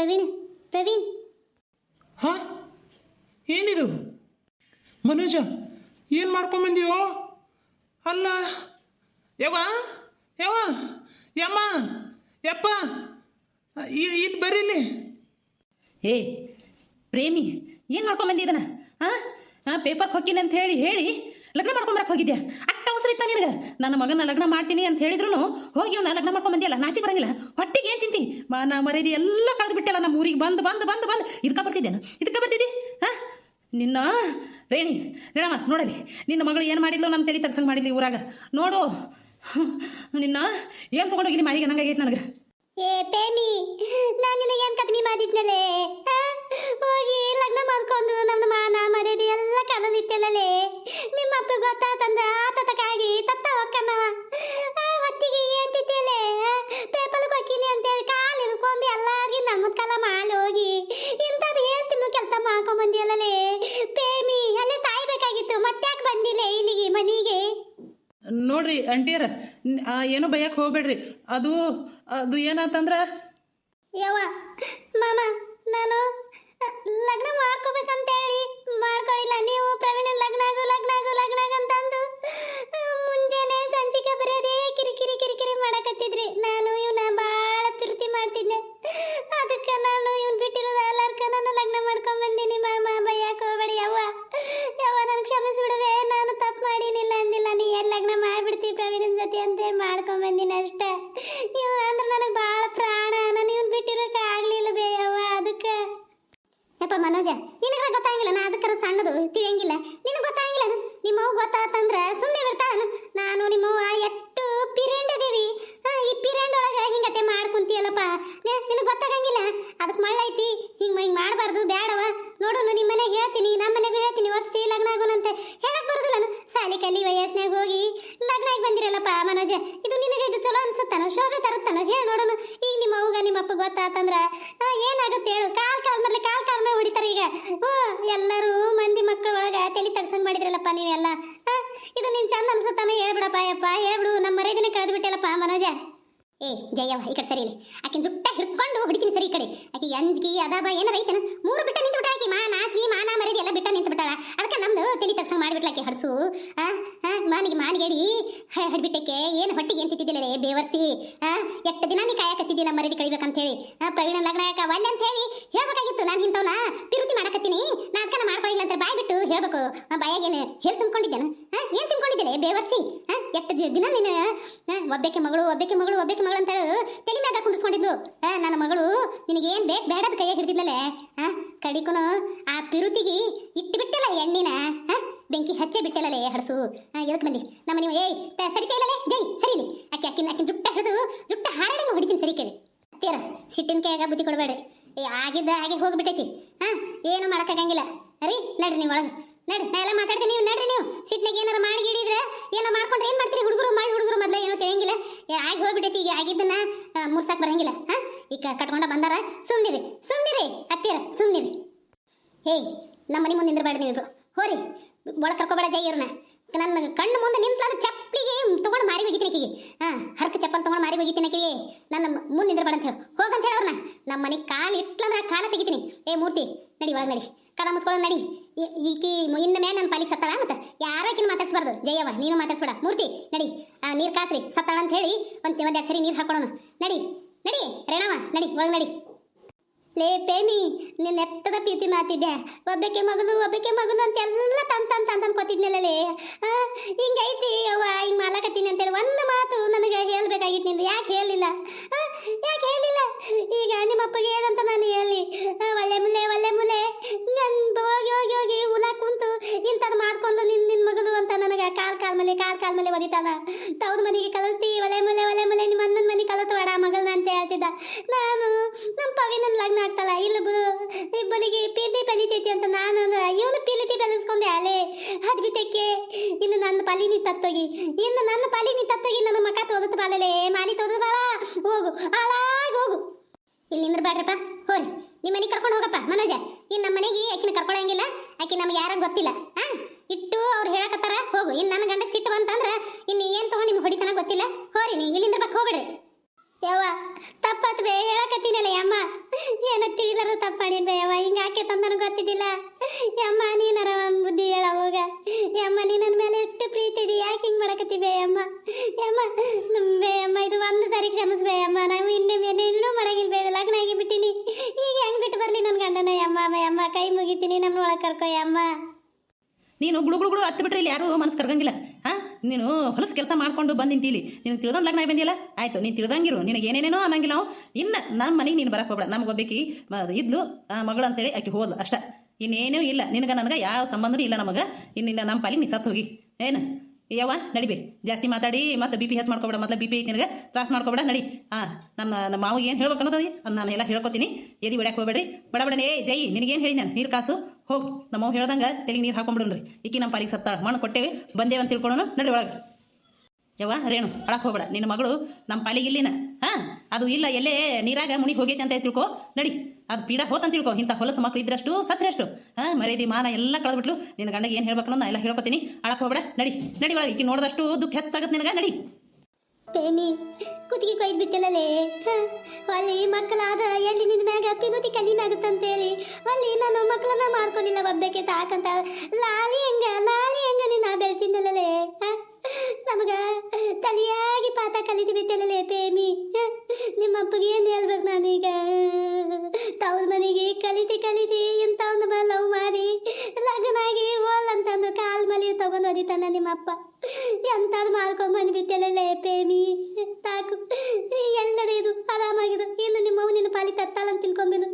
ಪ್ರವೀಣ್ ಪ್ರವೀಣ್. ಹಾ? ಏನಿದು? ಮನೋಜ ಏನು ಮಾಡ್ಕೊಂಬಂದಿಯೋ? ಅಲ್ಲ. ಯವ್ವ ಯವ್ವ ಯಮ್ಮ ಯಪ್ಪ. ಇಲ್ಲಿ ಬರೀಲಿ ಏ ಪ್ರೇಮಿ ಏನು ಮಾಡ್ಕೊಂಬಂದಿದ್ದಾನ ಇದನ್ನ? ಹಾಂ ಹಾಂ ಪೇಪರ್ ಹೊಕ್ಕಿನಿ ಅಂತ ಹೇಳಿ ಹೇಳಿ ಲಗ್ನ ಮಾಡ್ಕೊಂಬರಕ್ಕೆ ಹೋಗಿದ್ಯಾ? ಅವಸರ ಇತ್ತ ನಿನಗೆ? ನನ್ನ ಮಗನ ಲಗ್ನ ಮಾಡ್ತೀನಿ ಅಂತ ಹೇಳಿದ್ರು ಹೋಗಿ ಅವ್ನ ಲಗ್ನ ಮಾಡ್ಕೊಂಬಂದಿಯಲ್ಲ ನಾಚಿ ಬರಂಗಿಲ್ಲ. ಹೊಟ್ಟಿಗೆ ಏನು ತಿಂತಿ? ಮಾನ ಮರ್ಯಾದೆ ಎಲ್ಲ ಕಳೆದು ಬಿಟ್ಟಲ್ಲ ನಮ್ಮ ಊರಿಗೆ ಬಂದು ಬಂದು ಬಂದು ಬಂದು. ಇದಕ್ಕೆ ಬರ್ತಿದ್ದೇನೆ? ಇದಕ್ಕೆ ಬರ್ತಿದ್ದಿ? ಹಾಂ? ನಿನ್ನ, ರೇಣಿ, ರೇಣಮ್ಮ, ನೋಡಲಿ. ನಿನ್ನ ಮಗಳು ಏನು ಮಾಡಿದ್ಲು ನನ್ನ ತಲೆ ತಗ್ಸಂಗೆ ಮಾಡಿದ್ಲಿ ಊರಾಗ? ನೋಡು. ನಿನ್ನ, ಏನು ತೊಗೊಂಡೋಗಿ ಮಾರಿಗೆ? ನಂಗಾಗೈತೆ ನನಗೆ. ಏ, ಪೇಮಿ, ನಾನು ನಿನಗೆ ಏನು ಕದ್ಮಿ ಮಾಡಿದ್ನಲ್ಲೇ ಆ? ಹೋಗಿ ಲಗ್ನ ಮಾಡ್ಕೊಂಡು ನಮ್ಮ ಮಾನ ಮರ್ಯಾದೆ ಎಲ್ಲ ಕಲಲಿತ್ತಲ್ಲೇ ನಿಮ್ಮ ಅಪ್ಪ ಗೊತ್ತಾತಂದ ಆತತಕ್ಕಾಗಿ ತತ್ತ ಹೊಕ್ಕನವ ಹೊತ್ತಿಗೆ ಏಂತಿದ್ದೆಲೆ ಪೇಪಲ್ ಹೊಕ್ಕಿನಿ ಅಂತೇಳಿ ಕಾಲು ಇಳ್ಕೊಂಡು ಎಲ್ಲಾರ್ಗಿ ನಮ್ಮ ಕಾಲ ಮಾಡಿ ಹೋಗಿ ಇಂಥದ್ದು ಹೇಳ್ತೀನಿ ಕೆಲಸ ಮಾಡ್ಕೊಂಬಂದಿಯಲ್ಲೇ ಪ್ರೇಮಿ ಅಲ್ಲೇ ಸಾಯ್ಬೇಕಾಗಿತ್ತು ಮತ್ತ್ಯಾಕೆ ಬಂದಿಲ್ಲ ಇಲ್ಲಿಗೆ ಮನೆಗೆ ನೋಡ್ರಿ ಅಂಟಿಯರ ಏನು ಭಯಕ್ಕೆ ಹೋಗ್ಬೇಡ್ರಿ. ಅದು ಅದು ಏನಾತಂದ್ರ? ಯಾವ ನಾನು ಅಹ್, ಲಗ್ನ ಮಾಡ್ಕೋಬೇಕಂತ ಹೇಳಿ ಮಾಡ್ಕೊಳ್ಳಿಲ್ಲ ನೀವು ಪ್ರವೀಣನ್ ಲಗ್ನ ಆಗು ಲಗ್ನ ಆಗು ಲಗ್ನ ಆಗು ಅಂತಂದು ಅಹ್, ಮುಂಜಾನೆ ಸಂಜಿಕೆ ಬರೆಯೋದೇ ಕಿರಿಕಿರಿ ಕಿರಿಕಿರಿ ಮಾಡಕತ್ತಿದ್ರಿ ನಾನು ಇವನ ಭಾಳ ಪ್ರೀತಿ ಮಾಡ್ತಿದ್ದೆ ಅದಕ್ಕೆ ನಾನು ಇವ್ನ ಬಿಟ್ಟಿರೋದು ಅಲ್ಲರ್ಕ ನಾನು ಲಗ್ನ ಮಾಡ್ಕೊಂಡ್ ಬಂದೀನಿ ಮಾಮ ಬಯ್ಯಕ್ಕೆ ಹೋಗ್ಬೇಡಿ ಯವ್ವ ಯವ್ವ ನನಗೆ ಕ್ಷಮಿಸ್ಬಿಡುವೆ ನಾನು ತಪ್ಪು ಮಾಡೀನಿಲ್ಲ ಅಂದಿಲ್ಲ ನೀ ಎಲ್ಲಿ ಲಗ್ನ ಮಾಡ್ಬಿಡ್ತೀವಿ ಪ್ರವೀಣನ್ ಜೊತೆ ಅಂತೇಳಿ ಮಾಡ್ಕೊಂಡ್ ಬಂದೀನಿ ಅಷ್ಟೇ ಇವ ಅಂದ್ರೆ ನನಗೆ ಭಾಳ ಪ್ರಾಣ ನಾನು ಇವ್ನ ಬಿಟ್ಟಿರೋಕೆ ಆಗ್ಲಿಲ್ಲ ಬೇ ಯವ್ವ ಅದಕ್ಕೆ ಯಪ್ಪ ಮನೋಜ ಗೊತ್ತಾಗಿಲ್ಲ ನಾ ಅದಕ್ಕರ ಸಣ್ಣದು ತಿಳಿಯಂಗಿಲ್ಲ. ನಿನಗೆ ಗೊತ್ತಾಗಿಲ್ಲ ನಿಮ್ಮವ್ ಗೊತ್ತಾತಂದ್ರೆ ಸುಮ್ಮನೆ ಬಿಡ್ತಾಳನು ನಾನು ನಿಮ್ಮವ್ವ ಎಷ್ಟು ಪಿರೇಂಡ್ ಅದೀವಿ ಹಾ, ಈ ಪಿರೇಂಡ್ ಒಳಗೆ ಹಿಂಗತೆ ಮಾಡ್ಕೊಂತೀಯಲ್ಲಪ್ಪ ನಿನಗೆ ಗೊತ್ತಾಗಂಗಿಲ್ಲ ಅದಕ್ಕೆ ಮಳ್ಳೈತಿ ಹಿಂಗೆ ಹಿಂಗೆ ಮಾಡಬಾರ್ದು ಬ್ಯಾಡವ ನೋಡು ನಿಮ್ಮ ಮನೆಗೆ ಹೇಳ್ತೀನಿ ನಮ್ಮ ಮನೆಗೂ ಹೇಳ್ತೀನಿ ಒಪ್ಸಿ ಲಗ್ನ ಆಗೋಣಂತ ಹೇಳಕ್ ಬರೋದಿಲ್ಲ ಸಾಲಿ ಕಲಿ ವಯಸ್ಸಿನಾಗ ಹೋಗಿ ಲಗ್ನ ಆಗಿ ಬಂದಿರಲ್ಲಪ್ಪ ಮನೋಜ ಇದು ನಿನಗೆ ಇದು ಚಲೋ ಅನ್ಸುತ್ತಾನ ಶೋಭೆ ತರುತ್ತಾನ ಹೇಳಿ ನೋಡೋಣ ಈಗ ನಿಮ್ಮ ಅವ್ಗ ನಿಮ್ಮ ಅಪ್ಪ ಗೊತ್ತಾತಂದ್ರ ಆ, ಏನಾಗುತ್ತೆ ಹೇಳು ಕಾಲ್ ಕಾಲ್ ಮೇಲೆ ಕಾಲ್ ಕಾಲ್ ಮೇಲೆ ಹೊಡಿತಾರೆ ಈಗ ಹ್ಞೂ ಎಲ್ಲರೂ ಮಂದಿ ಮಕ್ಕಳ ಒಳಗ ತಲೆ ತಗ್ಸಂಗ್ ಮಾಡಿದ್ರಲ್ಲಪ್ಪ ನೀವೆಲ್ಲ? ಇದು ನಿನ್ ಚಂದ ಅನ್ಸುತ್ತಾನ ಹೇಳ್ಬಿಡಪ್ಪ ಅಯ್ಯಪ್ಪ. ಹೇಳ್ಬಿಡು ನಮ್ಮ ಮರ್ಯಾದಿನ ಕಳೆದು ಬಿಟ್ಟಲ್ಲಪ್ಪ ಮನೋಜ. ಏ, ಜಯವ್ವ, ಈ ಕಡೆ ಸರಿ ಇಲ್ಲಿ ಆಕಿನ ಜುಟ್ಟ ಹಿಡ್ಕೊಂಡು ಹೊಡಿತೀನಿ ಸರಿ ಈ ಕಡೆ. ಆಕಿ ಅಂಜ್ಗಿ, ಅದಾಬ, ಏನಾರ ಐತನ? ಮೂರು ಬಿಟ್ಟ ನಿಂತು ಬಿಟ್ಟಾಳ ಆಕಿ. ಮಾ, ನಾಚಿ ಮಾನ ಮರ್ಯಾದೆ ಎಲ್ಲ ಬಿಟ್ಟ ನಿಂತು ಬಿಟ್ಟಾಳ ಅದಕ್ಕೆ ನಮ್ದು ತಲೆ ತಗ್ಸಂಗ್ ಮಾಡಿಬಿಟ್ಲಾಕಿ ಹಡ್ಸು. ಮಾನಿಗೆ ಮಾನಿಗೇಡಿ ಹಡ್ಬಿಟ್ಟಕ್ಕೆ ಏನು ಹೊಟ್ಟಿಗೆ ಏನು ತಿಂತಿದ್ದಿಲ್ಲ ಬೇವರ್ಸಿ? ಆ, ಎಷ್ಟು ದಿನ ನೀ ಕಾಯಕತ್ತಿದ್ದಿಲ್ಲ ಮರದಿ ಕಳಿಬೇಕಂತ ಹೇಳಿ ಪ್ರವೀಣ ಲಗ್ನ ಯಾಕ ವಲ್ಲೆ ಅಂತ ಹೇಳಿ ಹೇಳ್ಬೇಕಾಗಿತ್ತು. ನಾನು ಇಂಥವ್ನ ಪಿರುತಿ ಮಾಡಕತ್ತೀನಿ. ನಾ ಅದಕ್ಕೆ ಮಾಡ್ಕೊಳ್ಳಿಲ್ಲ ಅಂತ ಬಾಯ್ ಬಿಟ್ಟು ಹೇಳ್ಬೇಕು ಬಾಯಾಗೇನು ಹೇಳಿ ತುಂಬ್ಕೊಂಡಿದ್ದೇನೆ? ಏನು ತುಂಬ್ಕೊಂಡಿದ್ದಿಲ್ಲ ಬೇವರ್ಸಿ? ಎಷ್ಟು ದಿನ ನೀನು ಒಬ್ಬಕ್ಕೆ ಒಬ್ಬಾಕೆ ಮಗಳು ಒಬ್ಬಕ್ಕೆ ಮಗಳು ಒಬ್ಬಕ್ಕೆ ಮಗಳು ಅಂತ ಹೇಳಿ ತಲೆ ಮ್ಯಾಗ ಕುಂಡಿಸ್ಕೊಂಡಿದ್ದು ಆ, ನನ್ನ ಮಗಳು ನಿನಗೇನು ಬೇಕು ಬೇಡದ ಕೈಯಾಗ ಹಿಡಿದಿದ್ಲಲೆ? ಆ, ಕಡಿಕುನು ಆ ಪಿರುತಿಗೆ ಇಟ್ಟು ಬಿಟ್ಟಲ್ಲ ಎಣ್ಣಿನ ಬೆಂಕಿ ಹಚ್ಚೆ ಬಿಟ್ಟಲ್ಲಲೇ ಹಡಸು. ಎದಕ್ಕೆ ಬಂದಿ? ನಮ್ಮ ನೀವು, ಏಯ್ ಸರಿತಾ ಇಲ್ಲಲೇ? ಜೈ, ಸರಿ ಅಕ್ಕಿ ಅಕ್ಕಿನ ಅಕ್ಕಿನ ಜುಟ್ಟ ಹಿಡಿದು, ಜುಟ್ಟ ಹಾರಾಡಿ ಹೊಡಿತೀನಿ ಸರಿ ಕೇಳಿ. ತೀರ ಸಿಟ್ಟಿನ ಕೈಯಾಗ ಬುದ್ಧಿ ಕೊಡಬೇಡ್ರಿ. ಏ, ಆಗಿದ್ದ ಹಾಗೆ ಹೋಗ್ಬಿಟ್ಟೈತಿ. ಹಾ ಏನು ಮಾಡೋಕ್ಕಾಗಂಗಿಲ್ಲ. ರೀ, ನಡ್ರಿ ನೀವು ಒಳಗೆ. ನಡ್ರಿ, ನಾ ಎಲ್ಲ ಮಾತಾಡ್ತೀನಿ ನೀವು, ನಡ್ರಿ ನೀವು. ಸಿಟ್ಟಿನಾಗ ಏನಾರ ಮಾಡಿ ಹಿಡಿದ್ರೆ ಏನೋ ಮಾಡ್ಕೊಂಡ್ರೆ ಏನು ಮಾಡ್ತೀರಿ? ಹುಡುಗರು ಮಾಡಿ ಹುಡುಗರು ಮೊದಲ ಏನೋ ತಿಳಿಯಂಗಿಲ್ಲ. ಆಗಿ ಹೋಗ್ಬಿಟ್ಟೈತಿ, ಈಗ ಆಗಿದ್ದನ್ನ ಮುರ್ಸಕ್ಕೆ ಮುರ್ಸಕ್ ಬರಂಗಿಲ್ಲ. ಹಾ ಈಗ ಕಟ್ಕೊಂಡ ಬಂದಾರ. ಸುಮ್ನಿರಿ ಸುಮ್ನಿರಿ ಹತ್ತಿರ ಸುಮ್ನಿರಿ. ಏಯ್, ನಮ್ಮ ಮನೆ ಮುಂದೆ ನಿಂದ್ರಬೇಡ ನೀವಿಬ್ರು. ಹೋರಿ. ಒಳಗೆ ಕರ್ಕೋಬೇಡ ಜೈ ಇವ್ರನ್ನ ನನ್ನ ಕಣ್ಣು ಮುಂದೆ ನಿಂತ್ಲಾದ ಚಪ್ಪಲಿಗೆ ತೊಗೊಂಡು ಮಾರಿ ಹೋಗಿತೀನಿ ಆಕಿಗೆ. ಹಾಂ, ಹರಕ ಚಪ್ಪಲ್ ತೊಗೊಂಡು ಮಾರಿ ಹೋಗಿತೀನಿ ಆಕಿಗೆ. ನನ್ನ ಮುಂದೆ ನಿಂದ್ರಬೇಡ ಅಂತ ಹೇಳು. ಹೋಗಂತ ಹೇಳಿ ಅವ್ರನ್ನ. ನಮ್ಮ ಮನೆ ಕಾಲು ಇಟ್ಲಂದ್ರೆ ಕಾಲ ತೆಗಿತೀನಿ. ಏ, ಮೂರ್ತಿ, ನಡಿ ಒಳಗೆ ನಡಿ. ಕದ ಮುಸ್ಕೊಳ್ಳೋ ನಡಿ. ಈಕಿ ಇನ್ನ ಮೇಲೆ ನನ್ನ ಪಾಲಿ ಸತ್ತಾಳ ಮತ್ತೆ? ಯಾರೋ ಆಕಿನ ಮಾತಾಡ್ಸ್ಬಾರ್ದು. ಜಯವ್ವ, ನೀನು ಮಾತಾಡ್ಸ್ಬೇಡ. ಮೂರ್ತಿ, ನಡಿ. ನೀರು ಕಾಸ್ರಿ. ಸತ್ತಾಳ ಅಂತ ಹೇಳಿ ಒಂದು ಒಂದೆರಡು ಸರಿ ನೀರು ಹಾಕೊಳ್ಳೋಣ. ನಡಿ ನಡಿ. ರೇಣವ ನಡಿ. ಒಳಗೆ ನಡಿ. ಲೇ ಪ್ರೇಮಿ ನಿನ್ನ ಎತ್ತದ ಪ್ರೀತಿ ಮಾಡ್ತಿದ್ದೆ ಒಬ್ಬಕ್ಕೆ ಮಗಳು ಒಬ್ಬಕ್ಕೆ ಮಗಳು ಅಂತ ಎಲ್ಲ ತನ್ ತನ್ ತನ್ ಅನ್ಕೋತಿದ್ನಲ್ಲೇ ಹಿಂಗೈತಿ, ಅವ್ವ, ಹಿಂಗ್ ಅಂತ ಅಂತೇಳಿ ಒಂದು ಮಾತು ನನಗೆ ಹೇಳ್ಬೇಕಾಗಿತ್ತು ನಿಂದು. ಯಾಕೆ ಹೇಳಿಲ್ಲ? ಯಾಕೆ ಹೇಳಿಲ್ಲ? ಈಗ ನಿಮ್ಮ ಅಪ್ಪಗೆ ಏನಂತ ನಾನು ಹೇಳಿ. ಒಳ್ಳೆ ಮುಲೆ ಒಳ್ಳೆ ಮುಲೆ ನನ್ ಹೋಗಿ ಹೋಗಿ ಹೋಗಿ ಹುಲ ಕುಂತು ಇಂಥದ್ದು ಮಾಡ್ಕೊಂಡು ನಿನ್ ನಿನ್ ಮಗಳು ಅಂತ ನನಗೆ ಕಾಲ್ ಕಾಲ್ ಮೇಲೆ, ಕಾಲ್ ಕಾಲ್ ಮೇಲೆ ಒದಿತಾನ ತವ್ರ ಮನೆಗೆ ಕಲಿಸ್ತಿ ಒಲೆ ಮುಲೆ ಒಲೆ ಮುಲೆ ನಿಮ್ಮ ಅಣ್ಣನ ಮನೆ ಕಲತ್ಬೇಡ ಮಗಳನ್ನ ಅಂತ ಹೇಳ್ತಿದ್ದ. ನಾನು ನಮ್ಮ ಪವಿ ನನ್ನ ಲಗ್ನ ಆಗ್ತಲ್ಲ ಇಲ್ಲ ಇಬ್ಬರಿಗೆ ಪೀಲಿ ಪಲಿತೈತಿ ಅಂತ ನಾನು ಇವನು ಪೀಲಿತಿ ಬೆಳೆಸ್ಕೊಂಡೆ ಅಲೆ, ಅದು ಬಿಟ್ಟಕ್ಕೆ ಇನ್ನು ನನ್ನ ಪಲಿ ನೀ ತತ್ತೋಗಿ, ಇನ್ನು ನನ್ನ ಪಲಿ ನೀ ತತ್ತೋಗಿ, ನನ್ನ ಮಕ ತೋದತ್ ಬಾಲಲೆ ಮಾಡಿ ತೋದತ್ ಬಾಳ, ಹೋಗು, ಹಾಳಾಗಿ ಹೋಗು. ಇಲ್ಲಿ ನಿಂದ್ರ ನಿಂದ್ರಬೇಡ್ರಪ್ಪ ಹೋರಿ, ನಿಮ್ಮ ಮನೆಗೆ ಕರ್ಕೊಂಡು ಹೋಗಪ್ಪ, ಮನೋಜ. ಇನ್ನು ನಮ್ಮ ಮನೆಗೆ ಆಕಿನ ಕರ್ಕೊಳ್ಳಂಗಿಲ್ಲ ಆಕಿ ನಮ್ಗೆ ಯಾರ ಗೊತ್ತಿಲ್ಲ ಹಾ ಇಟ್ಟು ಅವ್ರು ಹೇಳಕತ್ತಾರ, ಹೋಗು ಇನ್ನು ನನ್ನ ಗಂಡ ಸಿಟ್ಟು ಬಂತಂದ್ರೆ, ಇನ್ನು ಏನು ತಗೊಂಡು ನಿಮ್ಗೆ ಹೊಡಿತನ ಗೊತ್ತಿಲ್ಲ ಹೋರಿ ನೀವು ಇಲ್ಲಿಂದ ಬಕ್ ಹೋಗ್ಬಿಡ್ರಿ ಯವ್ವ ತಪ್ಪತ್ ಬೇ ಹೇಳಕತ್ತೀನಲ್ಲ ಅಮ್ಮ ಏನತ್ತಿ ಎಲ್ಲರೂ ತಪ್ಪು ಮಾಡಿದ್ದೆ ಯವ್ವ ಹಿಂಗೆ ಆಕೆ ತಂದನು ಗೊತ್ತಿದ್ದಿಲ್ಲ ಯಮ್ಮ ನೀನರ ಬುದ್ಧಿ ಹೇಳ ಹೋಗ. ಯಮ್ಮ ನೀ ನನ್ನ ಮೇಲೆ ಎಷ್ಟು ಪ್ರೀತಿ ಇದೆ, ಯಾಕೆ ಹಿಂಗೆ ಮಾಡಕತ್ತಿವೆ ಯಮ್ಮ ಯಮ್ಮ ಅಮ್ಮ ಇದು ಒಂದು ಸಾರಿ ಕ್ಷಮಿಸ್ಬೇ ಅಮ್ಮ. ನಾವು ಇನ್ನೇ ಮೇಲೆ ಇನ್ನೂ ಮಾಡಂಗಿಲ್ವೇ ಲಗ್ನ ಆಗಿ ಬಿಟ್ಟಿನಿ ಈಗ ಹೆಂಗ್ ಬಿಟ್ಟು ಬರಲಿ ನನ್ನ ಗಂಡನ? ಯಮ್ಮ ಅಮ್ಮ ಕೈ ಮುಗಿತೀನಿ ನನ್ನ ಒಳಗೆ ಕರ್ಕೊ ಯಮ್ಮ ನೀನು ಗುಳು ಹತ್ತು ಬಿಟ್ರೆ ಇಲ್ಲಿ ಯಾರು ಮನಸ್ಸು ಕರ್ಗಂಗಿಲ್ಲ. ಹಾಂ? ನೀನು ಹೊಲಸು ಕೆಲಸ ಮಾಡ್ಕೊಂಡು ಬಂದು ನಿಂತಿಲಿ ನೀನು ತಿಳಿದೊಂದು ಲಗ್ನ ಬಂದಿಲ್ಲ ಆಯಿತು, ನೀನು ತಿಳಿದಂಗಿರು. ನಿನಗೆ ಏನೇನೇನೋ ಅನ್ನಂಗಿಲ್ಲ ನಾವು ಇನ್ನು ನಮ್ಮ ಮನೆಗೆ ನೀನು ಬರಕ್ಕೆ ಹೋಗ್ಬೇಡ. ನಮ್ಗೆ ಒಬ್ಬಾಕಿ ಇದ್ಲು ಮಗಳು ಅಂತೇಳಿ ಆಕೆ ಹೋದ್ಲು ಅಷ್ಟ. ಇನ್ನೇನೂ ಇಲ್ಲ. ನಿನಗೆ ನನಗೆ ಯಾವ ಸಂಬಂಧನೂ ಇಲ್ಲ ನಮಗೆ. ಇನ್ನಿಲ್ಲ ನಮ್ಮ ಪಾಲಿ ನೀ ಸತ್ತು ಹೋಗಿ. ಏನು? ಯಾವ ನಡಿಬೇ. ಜಾಸ್ತಿ ಮಾತಾಡಿ, ಮತ್ತೆ ಬಿ ಪಿ ಹೆಚ್ಚು ಮಾಡ್ಕೊಬೇಡ ಮೊದಲು ಬಿ ಪಿ ನಿನಗೆ ತ್ರಾಸ ಮಾಡ್ಕೊಬೇಡ, ನಡಿ. ಹಾಂ ನಮ್ಮ ನಮ್ಮ ಮಾವಿಗೆ ಏನು ಹೇಳ್ಬೇಕು ಅನ್ನೋದು ಅದು. ನಾನು ಎಲ್ಲ ಹೇಳ್ಕೊತೀನಿ. ಎದಿ ಬಿಡಕ್ಕೆ ಹೋಗ್ಬೇಡ್ರಿ. ಬಡ ಏ ಜೈ. ನಿನಗೇನು ಹೇಳಿ ನಾನು? ನೀರು ಕಾಸು? ಹೋಗಿ. ನಮ್ಮ ಮಾವು ಹೇಳ್ದಂಗೆ ತೆಲಿಗೆ ನೀರು ಹಾಕೊಂಡ್ಬಿಡ್ರಿ ಈಕಿ ನಮ್ಮ ಪಾಲಿಗೆ ಸತ್ತಾಳ. ಮಣ್ಣು ಕೊಟ್ಟೆ ಬಂದೇವೆ ಅಂತ ನಡಿ ಒಳಗೆ. ಯವ್ವ, ರೇಣು ಅಳಕ್ಕೆ ಹೋಗ್ಬೇಡ. ನಿನ್ನ ಮಗಳು ನಮ್ಮ ಪಾಲಿಗೆ ಇಲ್ಲಿನ. ಹಾಂ, ಅದು ಇಲ್ಲ, ಎಲ್ಲೇ ನೀರಾಗ ಮುಣಿ ಹೋಗೈತೆ ಅಂತ ತಿಳ್ಕೊ. ನಡಿ. ಅದು ಪೀಡ ಹೋತಂತ ತಿಳ್ಕೊ. ಇಂಥ ಹೊಲಸು ಮಕ್ಳು ಇದ್ರಷ್ಟು ಸತ್ರಷ್ಟು ಹಾಂ, ಮರ್ಯಾದೆ, ಮಾನ ಎಲ್ಲ ಕಳೆದ್ಬಿಟ್ಲು. ನಿನ್ನ ಗಂಡಗೆ ಏನು ಹೇಳ್ಬೇಕು ನಾನು ಎಲ್ಲ ಹೇಳ್ಕೊತೀನಿ. ಅಳಕ್ಕೆ ಹೋಗ್ಬೇಡ. ನಡಿ ನಡಿ ಒಳಗೆ. ಈಕಿ ನೋಡಿದಷ್ಟು ದುಃಖ ಹೆಚ್ಚಾಗತ್ತೆ ನಿನಗೆ. ನಡಿ. ಪ್ರೇಮಿ, ಕುತ್ತಿಗೆ ಕೊಯ್ದು ಬಿತ್ತಲೇ ಅಲ್ಲಿ ಮಕ್ಕಳಾದ ಎಲ್ಲಿ ನಿನ್ನ ಮ್ಯಾಗ ಪಿನುತಿ ಕಲೀನಾಗುತ್ತಂತೇಳಿ ಅಲ್ಲಿ ನಾನು ಮಕ್ಕಳನ್ನ ಮಾಡ್ಕೊಂಡಿಲ್ಲ ಒಬ್ಬಕ್ಕೆ ತಾಕಂತ. ಲಾಲಿ ಹೆಂಗ ಲಾಲಿ ಹೆಂಗ ನಿನ್ನ ಬೆಳ್ತಿದ್ದಲೇ ನಮಗ ತಲಿಯಾಗಿ ಪಾತ ಕಲಿತು ಬಿತ್ತಲೇ ಪ್ರೇಮಿ. ನಿಮ್ಮ ನಿಮ್ಮಪ್ಪ ಎಂತಾದ್ರು ಮಾಡ್ಕೊಂಡ್ ಬಂದ್ಬಿಟ್ಟೆಲ್ಲ ಪ್ರೇಮಿ. ಸಾಕು. ಎಲ್ಲದೇ ಇದು ಆರಾಮಾಗಿದು ಇನ್ನು ನಿಮ್ಮ ನಿನ್ನ ಪಾಲಿ ತತ್ತಾಳ ಅಂತ ತಿಳ್ಕೊಂಬಿನು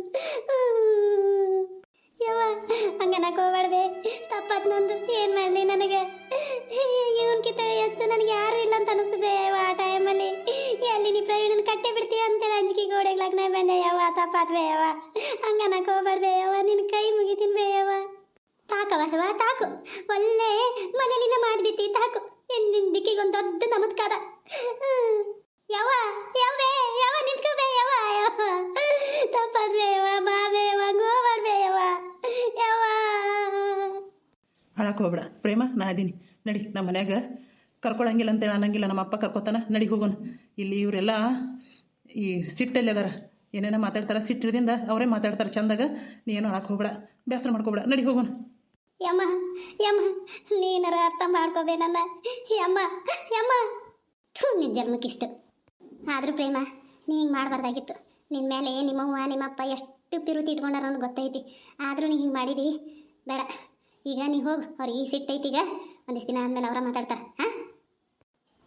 ಯವ್ವ, ಹಂಗನಕ್ ಹೋಗ್ಬೇಡ್ಬೆ ತಪ್ಪತ್ ನಂದು ಏನ್ ಮಾಡ್ಲಿ ನನಗೆ? ಇವನ್ಕಿಂತ ಹೆಚ್ಚು ನನಗೆ ಯಾರು ಇಲ್ಲ ಅಂತ ಅನಿಸ್ತದೆ ಆ ಟೈಮಲ್ಲಿ ಎಲ್ಲಿ ನೀ ಪ್ರಯಾಣ ಕಟ್ಟೆ ಬಿಡ್ತೀಯ ಅಂತೇಳಿ ಅಂಜಿಕೆ ಗೋಡೆಗೆ ಲಗ್ನ ಬಂದೆ ಯವ್ವ. ತಪ್ಪಾತ್ವೆ ಯವ್ವ. ಹಂಗನಕ್ ಹೋಗ್ಬೇಡ್ಬೆ ಯವ್ವ. ನಿನ್ನ ಕೈ ಮುಗಿತೀನಿ ಬೇ ತಾಕವ ಯವ್ವ ತಾಕು. ಒಳ್ಳೆ ಮನೆಯಲ್ಲಿನ ಮಾಡಿಬಿಟ್ಟಿ, ತಾಕು. ಎಂದಿನ ದಿಕ್ಕಿಗೊಂದು ದೊಡ್ಡ ನಮಸ್ಕಾರ. ಯಾವ ಯಾವೇ ಯಾವ ನಿಂತ್ಕೋಬೇ ಯಾವ ಯಾವ ತಪ್ಪಾದ್ವೆ ಯಾವ ಬಾಬೆ ಯಾವ ಗೋಬಾಡ್ಬೆ ಯಾವ ಯಾವ ಅಳಕ್ಕೆ ಹೋಗ್ಬೇಡ. ಪ್ರೇಮ, ನಾ ನಡಿ ನಮ್ಮ ಮನ್ಯಾಗ ಕರ್ಕೊಳಂಗಿಲ್ಲ ಅಂತೇಳಿ ಅನ್ನಂಗಿಲ್ಲ. ನಮ್ಮ ಅಪ್ಪ ಕರ್ಕೋತಾನ. ನಡಿ ಹೋಗೋಣ. ಇಲ್ಲಿ ಇವರೆಲ್ಲ ಈ ಸಿಟ್ಟಲ್ಲಿ ಅದಾರ. ಏನೇನೋ ಮಾತಾಡ್ತಾರೆ. ಸಿಟ್ಟಿದಿಂದ ಅವರೇ ಮಾತಾಡ್ತಾರೆ. ಚಂದಾಗ ನೀ ಏನು ಅಳಕ್ಕೆ ಹೋಗ್ಬೇಡ. ಬೇಸರ ಮಾಡ್ಕೋಬೇಡ. ನಡಿ ಹೋಗೋಣ. ಯಮ್ಮ ಯಮ್ಮ, ನೀನರ ಅರ್ಥ ಮಾಡ್ಕೋಬೇ ನನ್ನ. ಯಮ್ಮ ಯಮ್ಮ. ಥೂ ನಿನ್ನ ಜನ್ಮಕ್ಕಿಷ್ಟು. ಆದರೂ ಪ್ರೇಮ ನೀ ಹಿಂಗೆ ಮಾಡಬಾರ್ದಾಗಿತ್ತು. ನಿನ್ನ ಮೇಲೆ ನಿಮ್ಮವ್ವ ನಿಮ್ಮಪ್ಪ ಎಷ್ಟು ಪಿರುತಿ ಇಟ್ಕೊಂಡಾರ ಅಂತ ಗೊತ್ತೈತಿ. ಆದರೂ ನೀ ಹಿಂಗೆ ಮಾಡಿದಿ. ಬೇಡ. ಈಗ ನೀ ಹೋಗಿ, ಅವ್ರಿಗೆ ಈ ಸಿಟ್ಟೈತಿ ಈಗ. ಒಂದಿಷ್ಟು ದಿನ ಆದಮೇಲೆ ಅವರ ಮಾತಾಡ್ತಾರೆ, ಹಾಂ?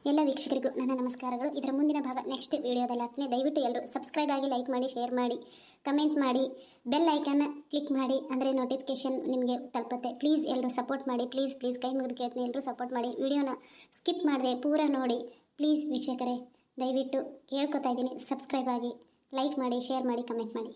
ಎಲ್ಲ ವೀಕ್ಷಕರಿಗೂ ನನ್ನ ನಮಸ್ಕಾರಗಳು. ಇದರ ಮುಂದಿನ ಭಾಗ ನೆಕ್ಸ್ಟ್ ವಿಡಿಯೋದಲ್ಲಿ ಹಾಕ್ತೀನಿ ದಯವಿಟ್ಟು ಎಲ್ಲರೂ ಸಬ್ಸ್ಕ್ರೈಬ್ ಆಗಿ ಲೈಕ್ ಮಾಡಿ ಶೇರ್ ಮಾಡಿ ಕಮೆಂಟ್ ಮಾಡಿ ಬೆಲ್ ಐಕನ್ನ ಕ್ಲಿಕ್ ಮಾಡಿ, ಅಂದರೆ ನೋಟಿಫಿಕೇಶನ್ ನಿಮಗೆ ತಲುಪುತ್ತೆ. ಪ್ಲೀಸ್ ಎಲ್ಲರೂ ಸಪೋರ್ಟ್ ಮಾಡಿ ಪ್ಲೀಸ್ ಪ್ಲೀಸ್ ಕೈ ಮುಗಿದು ಕೇಳ್ತೀನಿ. ಎಲ್ಲರೂ ಸಪೋರ್ಟ್ ಮಾಡಿ. ವಿಡಿಯೋನ ಸ್ಕಿಪ್ ಮಾಡಿದೆ, ಪೂರ ನೋಡಿ. ಪ್ಲೀಸ್ ವೀಕ್ಷಕರೇ, ದಯವಿಟ್ಟು ಕೇಳ್ಕೊತಾ ಇದ್ದೀನಿ. ಸಬ್ಸ್ಕ್ರೈಬ್ ಆಗಿ ಲೈಕ್ ಮಾಡಿ ಶೇರ್ ಮಾಡಿ ಕಮೆಂಟ್ ಮಾಡಿ.